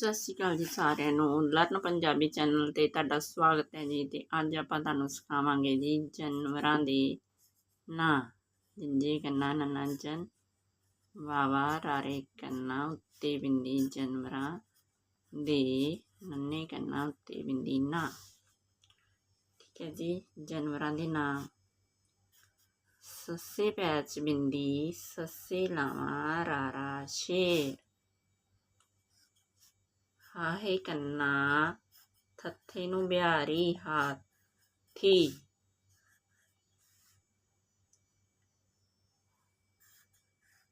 ਸਤਿ ਸ਼੍ਰੀ ਅਕਾਲ ਜੀ ਸਾਰਿਆਂ ਨੂੰ। ਲਰਨ ਪੰਜਾਬੀ ਚੈਨਲ ਤੇ ਤੁਹਾਡਾ ਸਵਾਗਤ ਹੈ ਜੀ ਤੇ ਅੱਜ ਆਪਾਂ ਤੁਹਾਨੂੰ ਸਿਖਾਵਾਂਗੇ ਜੀ ਜਾਨਵਰਾਂ ਦੇ ਨਾਂ। ਜਿੰਜੇ ਕੰਨਾ, ਨੰਨਾ, ਜਨ ਵਾਵਾ ਰਾਰੇ ਕੰਨਾ ਉੱਤੇ ਬਿੰਦੀ ਜਾਨਵਰਾਂ ਦੇ, ਨੰਨੇ ਕੰਨਾ ਉੱਤੇ ਬਿੰਦੀ ਨਾਂ। ਠੀਕ ਹੈ ਜੀ, ਜਾਨਵਰਾਂ ਦੇ ਨਾਂ। ਸੱਸੇ ਪੈਚ ਬਿੰਦੀ, ਸੱਸੇ ਲਾਵਾਂ, ਰਾਰਾ, ਸ਼ੇਰ। ਹਾਹੇ ਕੰਨਾ, ਥੱਥੇ ਨੂੰ ਬਿਹਾਰੀ ਹਾਥੀ।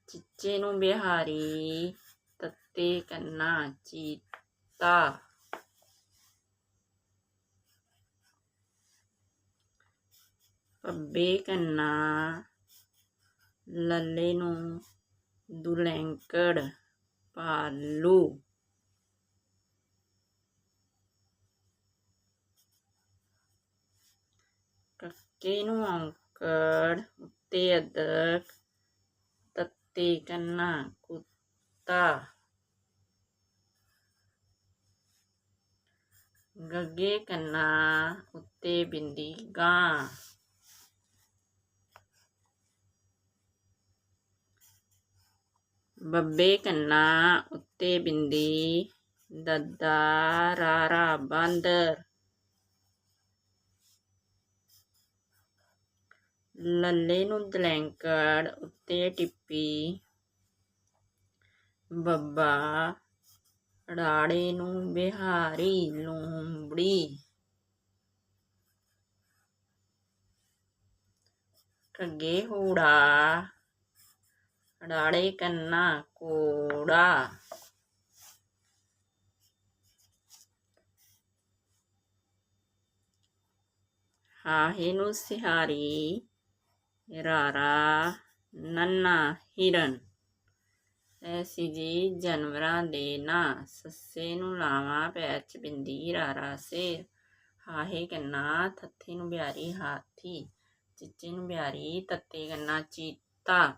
ਚਿੱਚੇ ਨੂੰ ਬਿਹਾਰੀ, ਤੱਤੇ ਕੰਨਾ, ਚੀਤਾ। ਪੱਬੇ ਕੰਨਾ, ਲੱਲੇ ਨੂੰ ਦੁਲੈਂਕੜ ਪਾਲੂ ਕੱਕੇ ਨੂੰ ਔਂਕੜ ਉੱਤੇ ਅਦਰਕ ਤੱਤੇ ਕੰਨਾ ਕੁੱਤਾ ਗੱਗੇ ਕੰਨਾ ਉੱਤੇ ਬਿੰਦੀ ਗਾਂ ਬੱਬੇ ਕੰਨਾ ਉੱਤੇ ਬਿੰਦੀ ਦੱਦਾ ਰਾਰਾ ਬਾਂਦਰ ਲੱਲੇ ਨੂੰ ਦਲੈਂਕੜ ਉੱਤੇ ਟਿੱਪੀ। ਬੱਬਾ ਰਾੜੇ ਨੂੰ ਬਿਹਾਰੀ ਲੂੰਬੜੀ। ਕੱਗੇ ਹੂੜਾ, ਰਾੜੇ ਕੰਨਾ ਕੋੜਾ। ਹਾਹੇ ਨੂੰ ਸਿਹਾਰੀ ਰਾਰਾ ਨੰਨਾ ਹਿਰਨ ਐਸੀ ਜੀ ਜਾਨਵਰਾਂ ਦੇ ਨਾਂ ਸੱਸੇ ਨੂੰ ਲਾਵਾਂ ਪੈਰ ਚ ਬਿੰਦੀ ਰਾਰਾ ਸ਼ੇਰ ਹਾਹੇ ਕੰਨਾ ਥੱਥੇ ਨੂੰ ਬਿਆਰੀ ਹਾਥੀ ਚਿੱਚੇ ਨੂੰ ਬਿਆਰੀ ਤੱਤੇ ਕੰਨਾ ਚੀਤਾ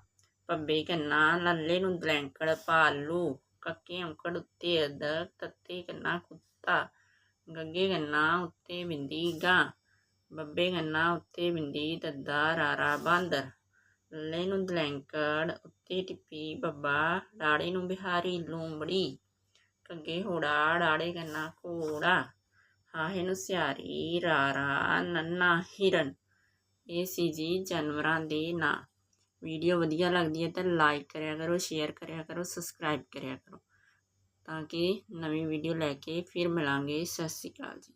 ਪੱਬੇ ਕੰਨਾ ਲੱਲੇ ਨੂੰ ਦਲੈਂਕੜ ਭਾਲੂ ਕੱਕੇ ਔਂਕੜ ਉੱਤੇ ਅਦਰਕ ਤੱਤੇ ਕੰਨਾ ਕੁੱਤਾ ਗੱਗੇ ਕੰਨਾ ਉੱਤੇ ਬਿੰਦੀ ਗਾਂ ਬੱਬੇ ਗੰਨਾ ਉੱਤੇ ਬਿੰਦੀ, ਦੱਦਾ, ਰਾਰਾ, ਬਾਂਦਰ। ਲੱਲੇ ਨੂੰ ਦਲੈਂਕੜ, ਉੱਤੇ ਟਿੱਪੀ, ਬੱਬਾ ਡਾੜੇ ਨੂੰ ਬਿਹਾਰੀ, ਲੂੰਬੜੀ। ਕੱਗੇ ਹੋੜਾ ਡਾੜੇ ਗੰਨਾ ਘੋੜਾ। ਹਾਹੇ ਨੂੰ ਸਿਆਰੀ ਰਾਰਾ, ਨੰਨਾ, ਹਿਰਨ। ਇਹ ਸੀ ਜੀ ਜਾਨਵਰਾਂ ਦੇ ਨਾਂ। ਵੀਡੀਓ ਵਧੀਆ ਲੱਗਦੀ ਹੈ ਤਾਂ ਲਾਈਕ ਕਰਿਆ ਕਰੋ, ਸ਼ੇਅਰ ਕਰਿਆ ਕਰੋ, ਸਬਸਕ੍ਰਾਈਬ ਕਰਿਆ ਕਰੋ। ਤਾਂ ਕਿ ਨਵੀਂ ਵੀਡੀਓ ਲੈ ਕੇ ਫਿਰ ਮਿਲਾਂਗੇ। ਸਤਿ ਸ਼੍ਰੀ ਅਕਾਲ ਜੀ।